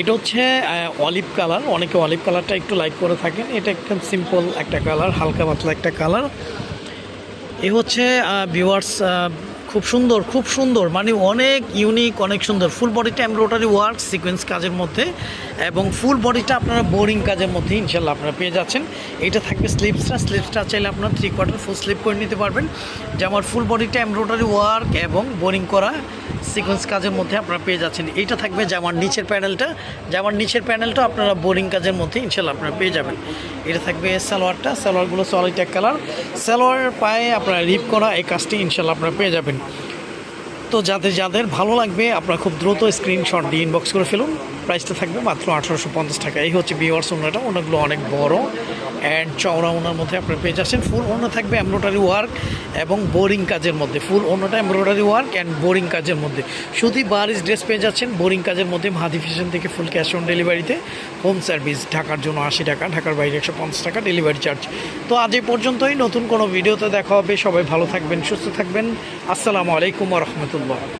এটা হচ্ছে olive colour অনেকে অলিভ কালারটা একটু লাইক করে থাকেন। এটা একদম সিম্পল একটা কালার হালকা পাতলা একটা কালার এ হচ্ছে ভিউয়ার্স খুব সুন্দর খুব সুন্দর। মানে অনেক ইউনিক অনেক সুন্দর। ফুল বডিটা এমব্রয়ডারি ওয়ার্ক সিকোয়েন্স কাজের মধ্যে এবং ফুল বডিটা আপনারা বোরিং কাজের মধ্যে ইনশাল্লাহ আপনারা পেয়ে যাচ্ছেন। এটা থাকবে স্লিপসটা স্লিপসটা চাইলে আপনারা থ্রি কোয়ার্টার ফুল স্লিপ করে নিতে পারবেন। যেমন ফুল বডিটা এমব্রয়ডারি ওয়ার্ক এবং বোরিং করা সিকোয়েন্স কাজের মধ্যে আপনারা পেয়ে যাচ্ছেন। এইটা থাকবে জামার নিচের প্যানেলটা জামার নিচের প্যানেলটা আপনারা বোরিং কাজের মধ্যে ইনশাল্লাহ আপনারা পেয়ে যাবেন। এটা থাকবে সালোয়ারটা। সালোয়ারগুলো সলিড এক কালার সালোয়ারের পায়ে আপনারা রিপ করা এই কাজটি ইনশাল্লাহ আপনারা পেয়ে যাবেন। তো যাদের যাদের ভালো লাগবে, আপনারা খুব দ্রুত স্ক্রিনশট দিয়ে ইনবক্স করে ফেলুন। প্রাইসটা থাকবে মাত্র আঠারোশো পঞ্চাশ টাকা। এই হচ্ছে বিওয়ার্স ওনাটা ওনাগুলো অনেক বড়। অ্যান্ড চওড়া ওনার মধ্যে আপনারা পেয়ে যাচ্ছেন। ফুল ওনা থাকবে এমব্রয়ডারি ওয়ার্ক এবং বোরিং কাজের মধ্যে। ফুল ওনাটা এমব্রয়ডারি ওয়ার্ক অ্যান্ড বোরিং কাজের মধ্যে। শুধু বারিশ ড্রেস পেয়ে যাচ্ছেন বোরিং কাজের মধ্যে মাহাদি ফ্যাশন থেকে ফুল ক্যাশ অন ডেলিভারিতে। হোম সার্ভিস ঢাকার জন্য আশি টাকা, ঢাকার বাইরে একশো পঞ্চাশ টাকা ডেলিভারি চার্জ। তো আজ এই পর্যন্তই। নতুন কোনো ভিডিওতে দেখা হবে। সবাই ভালো থাকবেন, সুস্থ থাকবেন। আসসালামু আলাইকুম রহমতুল্লাহ।